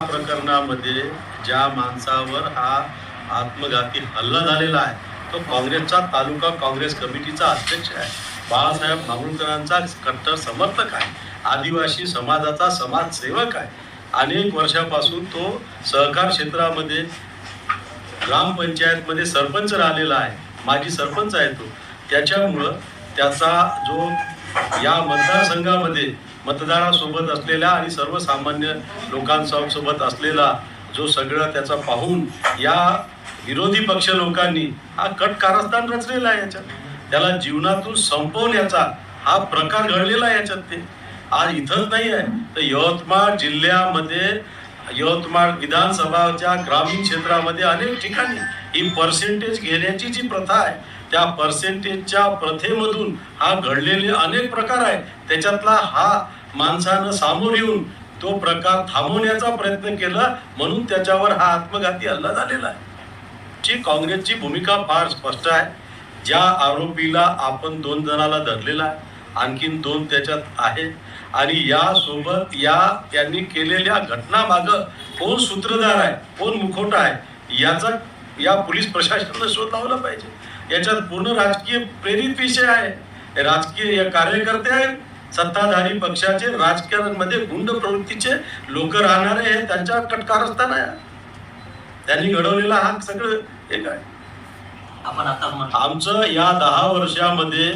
प्रकरणामध्ये ज्या माणसावर हा आत्मघाती हल्ला झालेला आहे तो काँग्रेसचा तालुका काँग्रेस कमिटीचा अध्यक्ष आहे. बाळासाहेब मामुळकरांचा कट्टर समर्थक आहे. आदिवासी समाजाचा समाजसेवक आहे. अनेक वर्षापासून तो सहकार क्षेत्रामध्ये ग्रामपंचायतमध्ये सरपंच राहिलेला आहे. माजी सरपंच आहे तो. त्याच्यामुळं त्याचा जो या मतदारसंघामध्ये मतदारासोबत असलेला आणि सर्वसामान्य लोकांसोबत असलेला जो सगळं त्याचा पाहून या विरोधी पक्ष लोकांनी हा कट कारस्थान रचलेला आहे याच्यात. त्याला जीवनातून संपवण्याचा हा प्रकार घडलेला आहे याच्यात ते. आज इथंच नाही आहे. तर यवतमाळ जिल्ह्यामध्ये यवतमाळ विधानसभाच्या ग्रामीण क्षेत्रामध्ये अनेक ठिकाणी ही पर्सेंटेज घेण्याची जी प्रथा आहे त्या पर्सेंटेजच्या प्रथेमधून हा घडलेले अनेक प्रकार आहे त्याच्यातला हा माणसानं सामोर येऊन तो प्रकार थांबवण्याचा प्रयत्न केला म्हणून त्याच्यावर हा आत्मघाती हल्ला झालेला आहे. ची काँग्रेसची भूमिका फार स्पष्ट आहे. ज्या आरोपीला आपण दोन जणाला धरलेला आहे. आणखीन दोन त्याच्यात आहे आणि यासोबत या त्यांनी केलेल्या घटनामागं कोण सूत्रधार आहे कोण मुखोटा आहे याचा या पोलीस प्रशासनानं शोध लावला पाहिजे. याच्यात पूर्ण राजकीय प्रेरित विषय आहे. राजकीय या कार्यकर्ते आहेत. सत्ताधारी पक्षाचे राजकारणामध्ये गुंड प्रवृत्तीचे लोक राहणारे हे त्यांच्या कटकारस्थान आहे. त्यांनी घडवलेला हा सगळं एक आहे. आपण आता म्हटलं आमचं या दहा वर्षामध्ये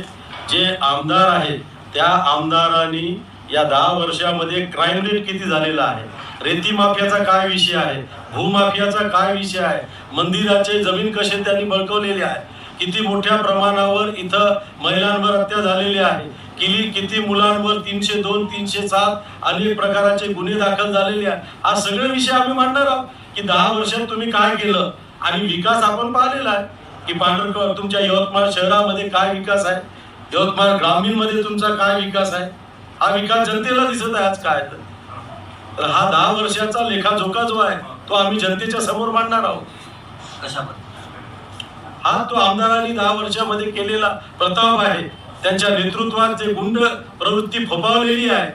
जे आमदार आहेत त्या आमदारांनी या दहा वर्षामध्ये क्राईम रेट किती झालेला आहे? रेती माफियाचा काय विषय आहे? भूमाफियाचा काय विषय आहे? मंदिराचे जमीन कसे त्यांनी बळकवलेले आहे? किती मोठ्या प्रमाणावर इथं महिलांवर हत्या झालेली आहे? किती किती मुलांवर तीनशे दोन तीनशे सात अनेक प्रकारचे गुन्हे दाखल झालेले आहे हा सगळे विषय आम्ही मांडणार आहोत. की दहा वर्षात तुम्ही काय केलं? आणि विकास आपण पाहिलेला आहे. की पांढरकर तुमच्या यवतमाळ शहरामध्ये काय विकास आहे? यवतमाळ ग्रामीणमध्ये तुमचा काय विकास आहे? हा विकास जनतेला दिसत आहे आज काय तर. तर हा दहा वर्षाचा लेखाजोखा जो आहे. तो आम्ही जनतेच्या समोर मांडणार आहोत. हा तो आमदारांनी दहा वर्षामध्ये केलेला प्रताप आहे. त्यांच्या नेतृत्वात जे गुंड प्रवृत्ती फोपावलेली आहे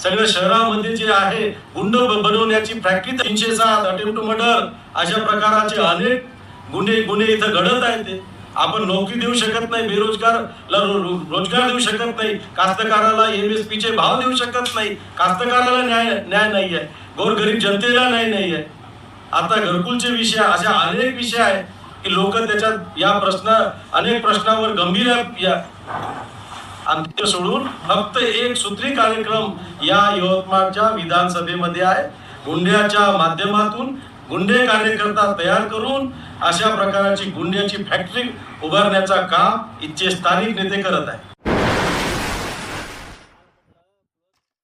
सगळ्या शहरामध्ये जे आहे गुंड बनवण्याची फॅक्टरी तीनशे सात अटेम्प्ट मर्डर अशा प्रकाराचे अनेक गुन्हे गुन्हे इथं घडत आहेत आपण नोकरी देऊ शकत नाही बेरोजगारला रोजगार देऊ शकत नाही कास्तकाराला एम एस चे भाव देऊ शकत नाही कास्तकाराला न्याय न्याय नाही आहे गोरगरीब जनतेला न्याय नाही आहे आता घरकुलचे विषय अशा अनेक विषय आहे की लोक त्याच्यात या प्रश्न अनेक प्रश्नावर गंभीर या सोडून फक्त एक सूत्री कार्यक्रम या यवतमाळच्या विधानसभेमध्ये आहे. गुंड्याच्या माध्यमातून गुंडे कार्यकर्ता तयार करून अशा प्रकारची गुंड्याची फॅक्टरी उभारण्याचा काम इथचे स्थानिक नेते करत आहे